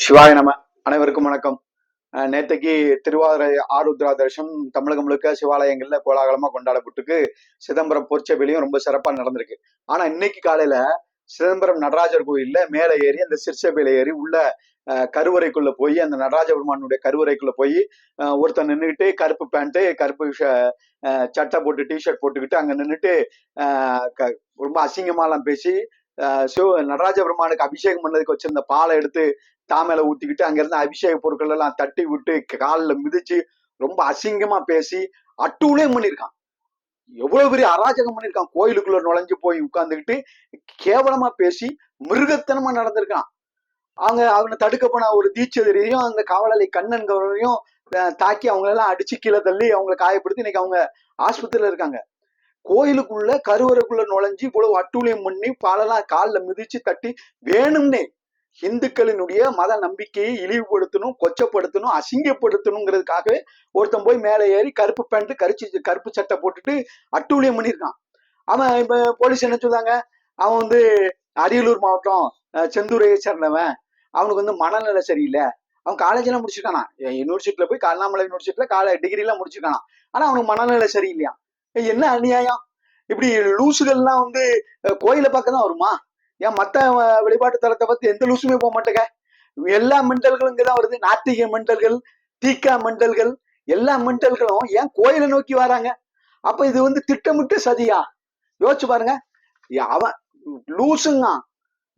சிவாய நம. அனைவருக்கும் வணக்கம். நேற்றுக்கு திருவாதிரை ஆருத்ரா தரிசனம் தமிழகம் முழுக்க சிவாலயங்கள்ல கோலாகலமா கொண்டாடப்பட்டுக்கு சிதம்பரம் பொற்சபிலையும் ரொம்ப சிறப்பா நடந்திருக்கு. ஆனா இன்னைக்கு காலையில சிதம்பரம் நடராஜர் கோயில்ல மேலே ஏறி அந்த சிற்சபையில ஏறி உள்ள கருவறைக்குள்ள போய் அந்த நடராஜ பெருமானுடைய கருவறைக்குள்ள போய் ஒருத்தன் நின்றுக்கிட்டு கருப்பு பேண்ட்டு கருப்பு சட்டை போட்டு டிஷர்ட் போட்டுக்கிட்டு அங்க நின்றுட்டு ரொம்ப அசிங்கமாலாம் பேசி சிவ நடராஜ பெருமானுக்கு அபிஷேகம் பண்ணதுக்கு வச்சிருந்த பாலை எடுத்து தாமேல ஊத்திக்கிட்டு அங்கிருந்த அபிஷேக பொருட்கள் எல்லாம் தட்டி விட்டு காலில் மிதிச்சு ரொம்ப அசிங்கமா பேசி அட்டூழியம் பண்ணியிருக்கான் எவ்வளவு பெரிய அராஜகம் பண்ணியிருக்கான் கோயிலுக்குள்ள நுழைஞ்சு போய் உட்கார்ந்துக்கிட்டு கேவலமா பேசி மிருகத்தனமா நடந்திருக்கான். அவங்க அவனை தடுக்க போன ஒரு தீட்சதரையும் அந்த காவலாளி கண்ணன் கவரையும் தாக்கி அவங்க எல்லாம் அடிச்சு கீழே தள்ளி அவங்களை காயப்படுத்தி இன்னைக்கு அவங்க ஆஸ்பத்திரியில இருக்காங்க. கோயிலுக்குள்ள கருவறைக்குள்ள நுழைஞ்சு இவ்வளவு அட்டூழியம் பண்ணி பாலெல்லாம் காலில் மிதிச்சு தட்டி வேணும்னே இந்துக்களினுடைய மத நம்பிக்கையை இழிவுபடுத்தணும் கொச்சப்படுத்தணும் அசிங்கப்படுத்தணுங்கிறதுக்காகவே ஒருத்தன் போய் மேலே ஏறி கருப்பு பேண்ட் கரிச்சு கருப்பு சட்டை போட்டுட்டு அட்டூழியம் பண்ணியிருக்கான். அவன் இப்ப போலீஸ் என்ன சொல்றாங்க? அவன் வந்து அரியலூர் மாவட்டம் செந்தூரையை சேர்ந்தவன். அவனுக்கு வந்து மனநிலை சரியில்லை. அவன் காலேஜ் எல்லாம் முடிச்சிருக்கானா? யூனிவர்சிட்டியில போய் அண்ணாமலை யூனிவர்சிட்டியில கால டிகிரி எல்லாம் முடிச்சிருக்கானா? ஆனா அவனுக்கு மனநிலை சரியில்லையா என்ன அநியாயம்? இப்படி லூசுகள்லாம் வந்து கோயிலை பார்க்க தான் வருமா? ஏன் மத்த வழிபாட்டு தலத்தை பத்தி எந்த லூசுமே போக மாட்டேங்க? எல்லா மெண்டல்களும் இங்கதான் வருது. நாத்திக மெண்டல்கள் தீக்கா மெண்டல்கள் எல்லா மெண்டல்களும் ஏன் கோயிலை நோக்கி வராங்க? அப்ப இது வந்து திட்டமிட்டு சதியா? யோசிச்சு பாருங்க. அவன் லூசுங்க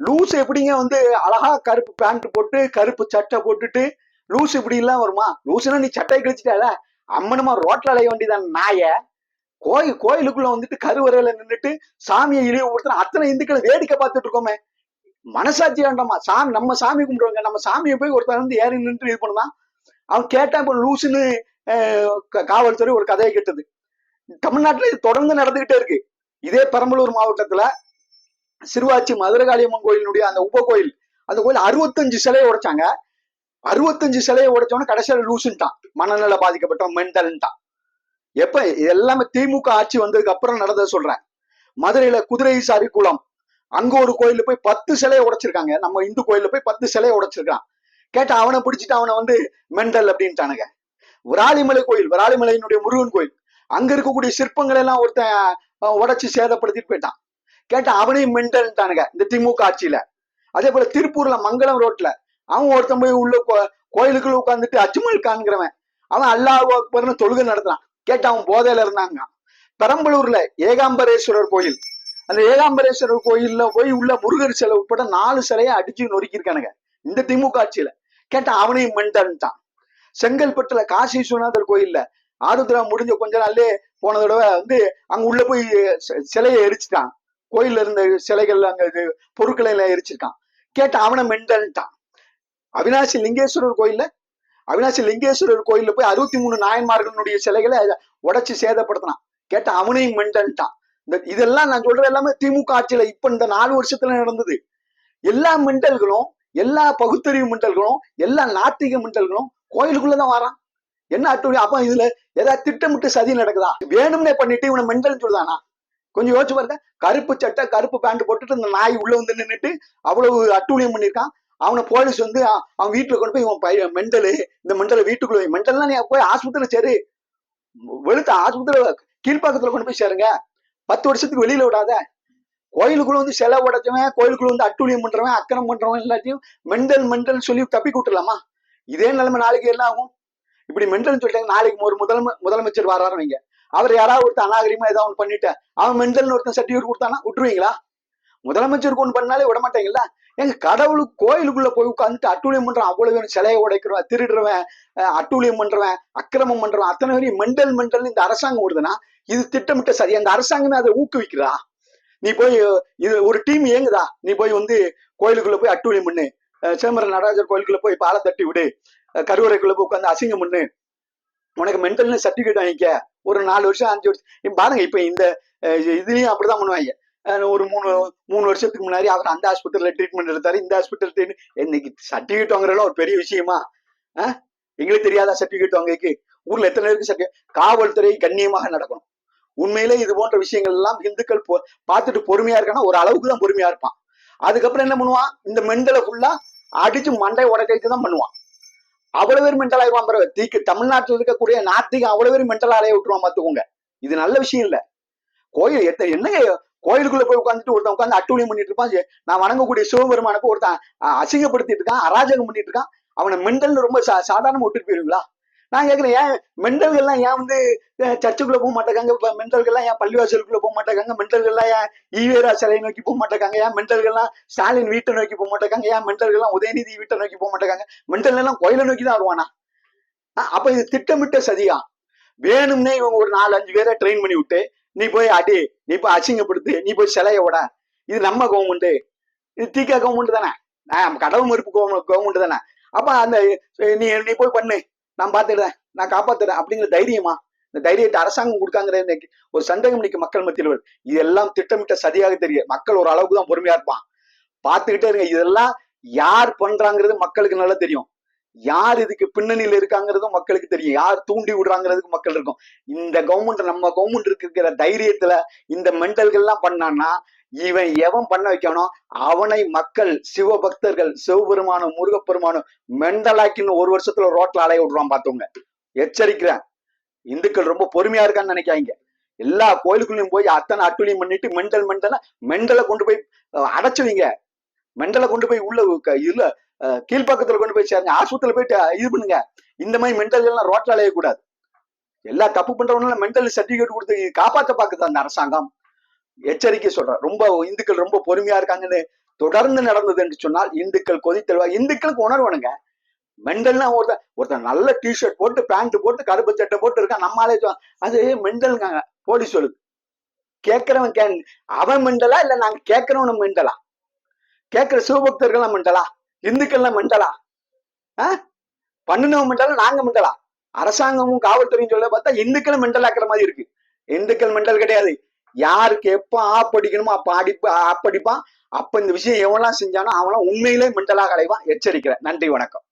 லூஸ் எப்படிங்க வந்து அழகா கருப்பு பேண்ட் போட்டு கருப்பு சட்டை போட்டுட்டு லூஸ் இப்படி எல்லாம் வருமா? லூசுனா நீ சட்டை கிழிச்சிட்டால. அம்மனுமா ரோட்ல அலைய வேண்டியதான் நாயை. கோயில் கோயிலுக்குள்ள வந்துட்டு கருவறையில நின்றுட்டு சாமியை இழிவுபடுத்துற அத்தனை இந்துக்களை வேடிக்கை பார்த்துட்டு இருக்கோமே. மனசாட்சி வேண்டாமா? சாமி நம்ம சாமி கும்பிடுவாங்க நம்ம சாமியை போய் ஒருத்தர் வந்து ஏறி நின்று இது பண்ணுதான். அவன் கேட்டா இப்ப லூசுன்னு காவல்துறை ஒரு கதையை கேட்டது. தமிழ்நாட்டுல இது தொடர்ந்து நடந்துகிட்டே இருக்கு. இதே பெரம்பலூர் மாவட்டத்துல சிறுவாச்சி மதுரகாளியம்மன் கோயிலினுடைய அந்த உப கோயில் அந்த கோயில் அறுபத்தஞ்சு சிலையை உடைச்சாங்க. அறுபத்தஞ்சு சிலையை உடைச்சவன கடைசியில லூசுன்ட்டான். மனநல பாதிக்கப்பட்டவன் மென்டல்ன்ட்டான் எப்ப இது எல்லாமே திமுக ஆட்சி வந்ததுக்கு அப்புறம் நடந்ததை சொல்றேன். மதுரையில குதிரை சாரி குளம். அங்க ஒரு கோயில்ல போய் பத்து சிலையை உடைச்சிருக்காங்க. நம்ம இந்து கோயில்ல போய் பத்து சிலையை உடைச்சிருக்கான். கேட்டா அவனை பிடிச்சிட்டு அவனை வந்து மெண்டல் அப்படின்ட்டானுங்க. விராலிமலை கோயில் விராலிமலையினுடைய முருகன் கோயில். அங்க இருக்கக்கூடிய சிற்பங்களை எல்லாம் ஒருத்தன் உடைச்சு சேதப்படுத்திட்டு போயிட்டான். கேட்டா அவனையும் மெண்டல்ட்டானுங்க இந்த திமுக ஆட்சியில. அதே போல திருப்பூர்ல மங்களம் ரோட்ல. அவன் ஒருத்தன் போய் உள்ள கோ- கோயிலுக்குள்ள உட்காந்துட்டு அஜ்மல் கான்கிறவன் அவன் அல்லாஹ் அக்பர்னு தொழுகை நடத்துறான். கேட்டு அவன் போதையில இருந்தாங்க. பெரம்பலூர்ல ஏகாம்பரேஸ்வரர் கோயில். அந்த ஏகாம்பரேஸ்வரர் கோயில்ல போய் உள்ள முருகர் சிலை உட்பட நாலு சிலையை அடிச்சு நொறுக்கியிருக்கானுங்க. இந்த திமுக ஆட்சியில. கேட்டா அவனையும் மெண்டல்ட்டான் செங்கல்பட்டுல காசி விஸ்வநாதர் கோயில்ல ஆருத்ரா முடிஞ்ச கொஞ்ச நாள்லயே போன தடவை வந்து அங்க உள்ள போய் சிலையை எரிச்சிட்டான். கோயில்ல இருந்த சிலைகள் அங்க இது பொருட்களை எல்லாம் எரிச்சிருக்கான். கேட்ட அவனை மெண்டல்ட்டான் அவினாசி லிங்கேஸ்வரர் கோயில்ல அவினாசி லிங்கேஸ்வரர் கோயிலில் போய் அறுபத்தி மூணு நாயன்மார்களுடைய சிலைகளை உடைச்சு சேதப்படுத்தினான். கேட்ட அவனையும் மெண்டல்ட்டான் இந்த இதெல்லாம் நான் சொல்றது எல்லாமே திமுக ஆட்சியில இப்ப இந்த நாலு வருஷத்துல நடந்தது. எல்லா மெண்டல்களும் எல்லா பகுத்தறிவு மெண்டல்களும் எல்லா நாத்திக மெண்டல்களும் கோயிலுக்குள்ளதான் வரான். என்ன அட்டுழி அப்ப இதுல ஏதாவது திட்டமிட்டு சதி நடக்குதா? வேணும்னே பண்ணிட்டு இவனை மெண்டல் சொல்லுதானா? கொஞ்சம் யோசிச்சு பாருங்க. கருப்பு சட்டை கருப்பு பேண்ட் போட்டுட்டு இந்த நாய் உள்ள வந்து நின்னுட்டு அவ்வளவு அட்டூழியம் பண்ணியிருக்கான். அவனை போலீஸ் வந்து அவன் வீட்டுல கொண்டு போய் இவன் பைய மெண்டலு இந்த மெண்டலை வீட்டுக்குள்ள மெண்டல்லாம் நீ போய் ஆஸ்பத்திரியில சேரு. வெளுத்த ஆஸ்பத்திரியில கீழ்ப்பாக்கத்துல கொண்டு போய் சேருங்க. பத்து வருஷத்துக்கு வெளியில விடாத. கோயிலுக்குள்ள வந்து சிலை உடைச்சவன் கோயிலுக்குள்ள வந்து அட்டூழியம் பண்றவன் அக்கறம் பண்றவன் எல்லாத்தையும் மெண்டல் மெண்டல் சொல்லி தப்பி விட்டுலாமா இதே நிலைமை நாளைக்கு என்ன ஆகும்? இப்படி மெண்டல் சொல்லிட்டாங்க நாளைக்கு ஒரு முதல் முதலமைச்சர் வர ஆரம்பிங்க அவர் யாராவது ஒருத்தன் அநாகரிகமா ஏதாவது ஒன்று பண்ணிட்டு அவன் மெண்டல்னு ஒருத்தன் சர்டிஃபிகேட் கொடுத்தானா விட்டுருவீங்களா? முதலமைச்சர் கொண்டு பண்ணாலே விட மாட்டீங்களா எங்க கடவுளுக்கு கோயிலுக்குள்ள போய் உட்காந்துட்டு அட்டூழியம் பண்றான். அவ்வளவு பேரும் சிலையை உடைக்கிறவன் திருடுறவன் அட்டூழியம் பண்றவன் அக்கிரமம் பண்றவன். அத்தனை பேரையும் மெண்டல் மெண்டல் இந்த அரசாங்கம் ஓடுதுன்னா இது திட்டமிட்ட சரி அந்த அரசாங்கமே அதை ஊக்குவிக்கிறா. நீ போய் இது ஒரு டீம் இயங்குதா? நீ போய் வந்து கோயிலுக்குள்ள போய் அட்டூழியம் பண்ணு. சேமர சிதம்பரம் நடராஜர் கோயிலுக்குள்ள போய் பாலை தட்டி விடு. கருவறைக்குள்ள போய் உட்காந்து அசிங்கம் பண்ணு. உனக்கு மென்டல்னு சர்டிபிகேட் வாங்கிக்க. ஒரு நாலு வருஷம் அஞ்சு வருஷம். பாருங்க இப்ப இந்த இதுலயும் அப்படிதான் பண்ணுவாங்க. ஒரு மூணு மூணு வருஷத்துக்கு முன்னாடி அவர் அந்த ஹாஸ்பிட்டல்ல ட்ரீட்மெண்ட் எடுத்தாரு இந்த ஹாஸ்பிட்டல் இன்னைக்கு சர்டிஃபிகேட் வாங்குறதுலாம் ஒரு பெரிய விஷயமா? எங்களுக்கு தெரியாதா சர்டிஃபிகேட் வாங்கிக்கு ஊர்ல எத்தனை பேருக்கு சர்டிஃபிகேட் காவல்துறை கண்ணியமாக நடக்கணும். உண்மையிலே இது போன்ற விஷயங்கள் எல்லாம் இந்துக்கள் பார்த்துட்டு பொறுமையா இருக்கானா ஒரு அளவுக்கு தான் பொறுமையா இருப்பான். அதுக்கப்புறம் என்ன பண்ணுவான்? இந்த மெண்டலை ஃபுல்லா அடிச்சு மண்டை உடக்கைக்கு தான் பண்ணுவான். அவ்வளவு பேர் மெண்டல் ஆயிடுவான் பிறகு தீக்கு தமிழ்நாட்டில் இருக்கக்கூடிய நாத்திக அவ்வளவு பேர் மெண்டல் அலைய விட்டுருவான் பார்த்துக்கோங்க இது நல்ல விஷயம் இல்ல. கோயில் எத்த என்ன கோயிலுக்குள்ள போய் உட்காந்துட்டு ஒருத்தன் உட்காந்து அட்டுழியம் பண்ணிட்டு இருப்பான். நான் வணங்கக்கூடிய சிவபெருமானுக்கு ஒருத்தன் அசிங்கப்படுத்திட்டு இருக்கான் அராஜகம் பண்ணிட்டு இருக்கான். அவனை மெண்டல்னு ரொம்ப சா சாதாரணமா விட்டுட்டு போயிருவீங்களா? நான் கேட்கிறேன் ஏன் மெண்டல்கள்லாம் ஏன் வந்து சர்ச்சுக்குள்ள போக மாட்டேங்காங்க இப்ப மெண்டல்கள்லாம் ஏன் பள்ளிவாசலுக்குள்ள போக மாட்டேங்காங்க மெண்டல்கள்லாம் ஏன் ஈவேரா சிலையை நோக்கி போக மாட்டேங்காங்க ஏன் மெண்டல்கள்லாம் ஸ்டாலின் வீட்டை நோக்கி போக மாட்டேங்காங்க ஏன் மெண்டல்கள்லாம் உதயநிதி வீட்டை நோக்கி போக மாட்டேங்காங்க மெண்டல் எல்லாம் கோயிலை நோக்கி தான் வருவானா? அப்ப இது திட்டமிட்ட சதியா? வேணும்னே இவங்க ஒரு நாலு அஞ்சு பேரை ட்ரெயின் பண்ணி விட்டு நீ போய் அடி நீ போய் அசிங்கப்படுத்து நீ போய் சிலைய விட இது நம்ம கவர்மெண்ட் இது தீக்கா கவர்மெண்ட் தானே? நான் கடவுள் மறுப்பு கவர்மெண்ட் தானே? அப்ப அந்த நீ நீ போய் பண்ணு. நான் பாத்துடுறேன் நான் காப்பாத்துறேன் அப்படிங்கிற தைரியமா? இந்த தைரியத்தை அரசாங்கம் கொடுக்காங்கிற ஒரு சந்தேகம் நிக்க மக்கள் மத்தியில் வருது. இதெல்லாம் திட்டமிட்ட சதியாக தெரியும் மக்கள் ஒரு அளவுக்கு தான் பொறுமையா இருப்பான். பார்த்துக்கிட்டே இருங்க. இதெல்லாம் யார் பண்றாங்கிறது மக்களுக்கு நல்லா தெரியும். யார் இதுக்கு பின்னணியில இருக்காங்கிறதும் மக்களுக்கு தெரியும். யார் தூண்டி விடுறாங்கிறதுக்கு மக்கள் இருக்கும். இந்த கவர்மெண்ட் நம்ம கவர்மெண்ட் இருக்கிற தைரியத்துல இந்த மெண்டல்கள்லாம் பண்ணான்னா இவன் எவன் பண்ண வைக்கணும்? அவனை மக்கள் சிவபக்தர்கள் சிவபெருமானும் முருகப்பெருமானும் மெண்டலாக்கின்னு ஒரு வருஷத்துல ரோட்ல அலைய விடுறான் பார்த்தவங்க எச்சரிக்கிறேன். இந்துக்கள் ரொம்ப பொறுமையா இருக்கான்னு நினைக்காங்க எல்லா கோயிலுக்குள்ளயும் போய் அத்தனை அட்டுளியும் பண்ணிட்டு மெண்டல் மெண்டலை மெண்டலை கொண்டு போய் அடைச்சுவீங்க மெண்டலை கொண்டு போய் உள்ள இல்ல இதுல கீழ்ப்பக்கத்துல கொண்டு போய் சேருங்க ஆஸ்பத்திரியில போயிட்டு இது பண்ணுங்க. இந்த மாதிரி மெண்டல் எல்லாம் ரோட்ல அலையக்கூடாது. எல்லா தப்பு பண்றவனால மென்டல் சர்டிபிகேட் கொடுத்து காப்பாற்ற காப்பாத்த பாக்குது அந்த அரசாங்கம். எச்சரிக்கை சொல்றேன். ரொம்ப இந்துக்கள் ரொம்ப பொறுமையா இருக்காங்கன்னு தொடர்ந்து நடந்தது என்று சொன்னால் இந்துக்கள் கொதித்தல்வா? இந்துக்களுக்கு உணர்வனுங்க மெண்டல்னா ஒருத்தன் ஒருத்தன் நல்ல டிஷர்ட் போட்டு பேண்ட் போட்டு கருப்பு சட்டை போட்டு இருக்கான். நம்மளாலே அது மெண்டல்ங்க. போலீஸ் சொல்லுது. கேட்கறவன் கே அவன் மெண்டலா இல்ல நாங்க கேட்கிறவனும் மெண்டலா? கேட்கிற சிவபக்தர்கள்லாம் மெண்டலா? இந்துக்கள்லாம் மெண்டலா? ஆ? பண்ணுனவன் நாங்க மண்டலா? அரசாங்கமும் காவல்துறையும் சொல்ல பார்த்தா இந்துக்களும் மெண்டல் ஆக்குற மாதிரி இருக்கு. இந்துக்கள் மெண்டல் கிடையாது. யாருக்கு எப்ப ஆப்படிக்கணுமோ அப்ப அடிப்பு ஆப்படிப்பான் அப்ப இந்த விஷயம் எவன்லாம் செஞ்சானோ அவனா உண்மையிலே மெண்டலாக அடைவான். எச்சரிக்கிறேன். நன்றி வணக்கம்.